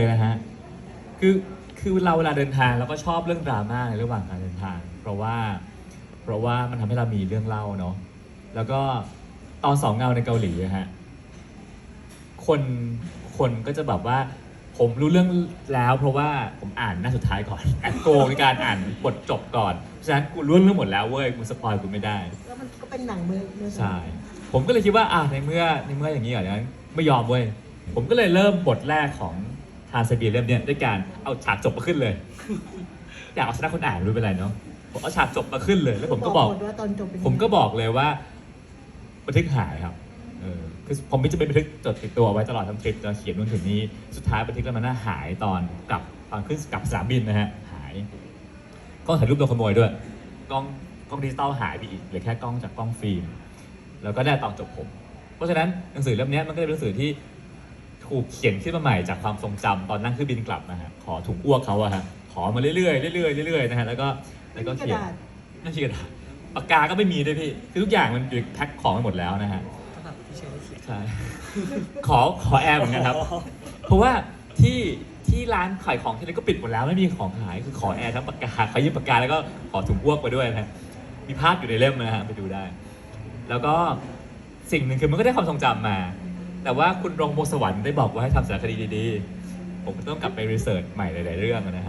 เลยนะฮะ คือคือเราเวลาเดินทางเราก็ชอบเรื่องดราม่าในระหว่างการเดินทาง เพราะว่า เพราะว่ามันทำให้เรามีเรื่องเล่าเนาะ แล้วก็ตอนสองเงาในเกาหลีอะฮะ คนคนก็จะแบบว่า ผมรู้เรื่องแล้วเพราะว่าผมอ่านหน้าสุดท้ายก่อนแอบโกงในการอ่านบทจบก่อนเพราะฉะนั้นกูรู้เรื่องหมดแล้วเว้ยกูสปอยกูไม่ได้ แล้วมันก็เป็นหนังมือมือสองใช่ผมก็เลยคิดว่าอะในเมื่อในเมื่ออย่างนี้เหรองั้นไม่ยอมเว้ย ผมก็เลยเริ่มบทแรกของ ทานเซเบียเล่มเนี้ยด้วยการเอาฉากจบมาขึ้นเลย อยากเอาชนะคนอ่านไม่รู้เป็นไรเนาะผมเอาฉากจบมาขึ้นเลย แล้วผมก็บอกหมดว่าตอนจบเป็นยังไงผมก็บอกเลยว่าบันทึกหายครับเออคือผมไม่จะเป็นบันทึกจดติดตัวไว้ตลอดทั้งทริปจะเขียนนู่นถึงนี้ สุดท้ายบันทึกแล้วมันน่าหายตอนกลับตอนขึ้นกลับสนามบินนะฮะหายกล้องถ่ายรูปโดนขโมยด้วย กล้องกล้องดิจิตอลหายไปอีกเหลือแค่กล้องจากกล้องฟิล์มแล้วก็ได้ตอนจบผม เพราะฉะนั้นหนังสือเล่มเนี้ยมันก็เลยเป็นหนังสือที่ ถูกเขียนขึ้นมาใหม่จากความทรงจำตอนนั่งเครื่องบินกลับนะฮะขอถุงอ้วกเขาอะฮะขอมาเรื่อยๆเรื่อยๆเรื่อยๆนะฮะแล้วก็แล้วก็กระเขียนดาษไม่ใช่กระดาษปากกาก็ไม่มีด้วยพี่ คือทุกอย่างมันอยู่แพ็คของไปหมดแล้วนะฮะกระดาษที่ใช้เขียนใช่ ขอขอแอร์เหมือนกันครับ เพราะว่าที่ที่ร้านขายของที่นี่ก็ปิดหมดแล้วไม่มีของขายคือขอแอร์ทั้งปากกาขอยืมปากกาแล้วก็ขอถุงอ้วกไปด้วยนะฮะมีภาพอยู่ในเล่มนะฮะไปดูได้ แล้วก็สิ่งหนึ่งคือมันก็ได้ความทรงจำมา แต่ว่าคุณรงโมสวรรค์ได้บอกว่าให้ทำสารคดีดีๆ ผมต้องกลับไปรีเสิร์ชใหม่หลายๆเรื่องนะฮะ